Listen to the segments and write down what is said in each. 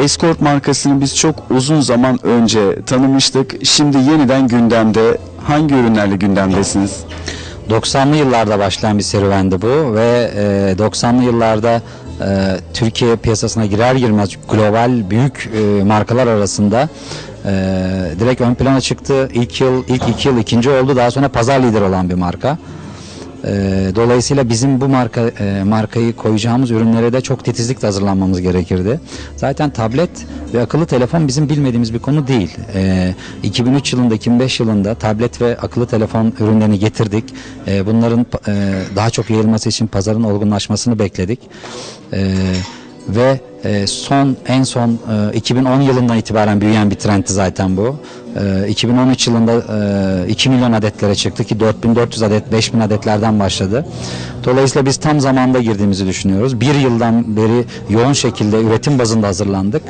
Escort markasını biz çok uzun zaman önce tanımıştık. Şimdi yeniden gündemde. Hangi ürünlerle gündemdesiniz? 90'lı yıllarda başlayan bir serüvendi bu ve e, 90'lı yıllarda e, Türkiye piyasasına girer girmez global büyük e, markalar arasında e, direkt ön plana çıktı. İlk yıl, ilk iki yıl ikinci oldu. Daha sonra pazar lideri olan bir marka. E, dolayısıyla bizim bu marka e, markayı koyacağımız ürünlere de çok titizlikle hazırlanmamız gerekirdi. Zaten tablet ve akıllı telefon bizim bilmediğimiz bir konu değil. E, 2003 yılında, 2005 yılında tablet ve akıllı telefon ürünlerini getirdik. E, bunların e, daha çok yayılması için pazarın olgunlaşmasını bekledik. E, ve e, son en son e, 2010 yılından itibaren büyüyen bir trendti zaten bu. E, 2013 yılında e, 2 milyon adetlere çıktı ki 4400 adet 5000 adetlerden başladı. Dolayısıyla biz tam zamanda girdiğimizi düşünüyoruz. Bir yıldan beri yoğun şekilde üretim bazında hazırlandık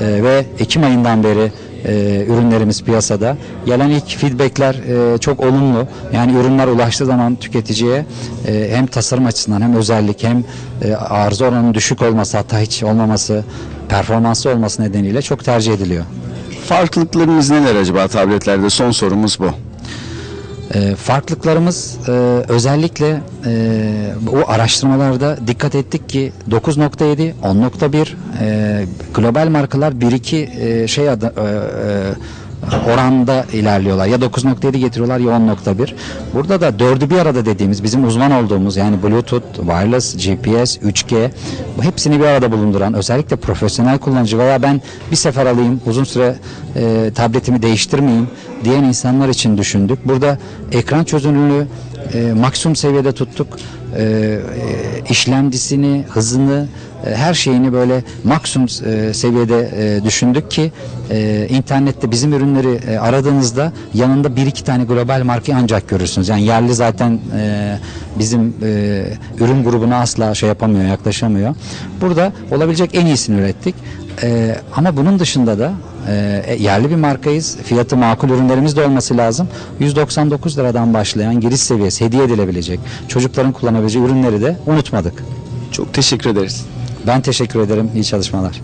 E, ve Ekim ayından beri e, ürünlerimiz piyasada. Gelen ilk feedbackler e, çok olumlu. Yani ürünler ulaştığı zaman tüketiciye e, hem tasarım açısından hem özellik hem e, arıza oranının düşük olması hatta hiç olmaması performanslı olması nedeniyle çok tercih ediliyor. Farklılıklarınız neler acaba tabletlerde? Son sorumuz bu. E, farklılıklarımız e, özellikle e, bu araştırmalarda dikkat ettik ki 9.7, 10.1 e, global markalar 1-2 e, şey adı, oranda ilerliyorlar. Ya 9.7 getiriyorlar ya 10.1. Burada da dördü bir arada dediğimiz bizim uzman olduğumuz yani Bluetooth, wireless, GPS, 3G bu hepsini bir arada bulunduran özellikle profesyonel kullanıcı veya ben bir sefer alayım uzun süre e, tabletimi değiştirmeyeyim diyen insanlar için düşündük. Burada ekran çözünürlüğü e, maksimum seviyede tuttuk. E, e, işlemcisini, hızını, her şeyini böyle maksimum e, seviyede e, düşündük ki e, internette bizim ürünleri e, aradığınızda yanında bir iki tane global markayı ancak görürsünüz. Yani yerli zaten e, bizim e, ürün grubuna asla şey yapamıyor, yaklaşamıyor. Burada olabilecek en iyisini ürettik. E, ama bunun dışında da e, yerli bir markayız. Fiyatı makul ürünlerimiz de olması lazım. 199 liradan başlayan giriş seviyesi hediye edilebilecek, çocukların kullanabileceği ürünleri de unutmadık. Çok teşekkür ederiz. Ben teşekkür ederim. İyi çalışmalar.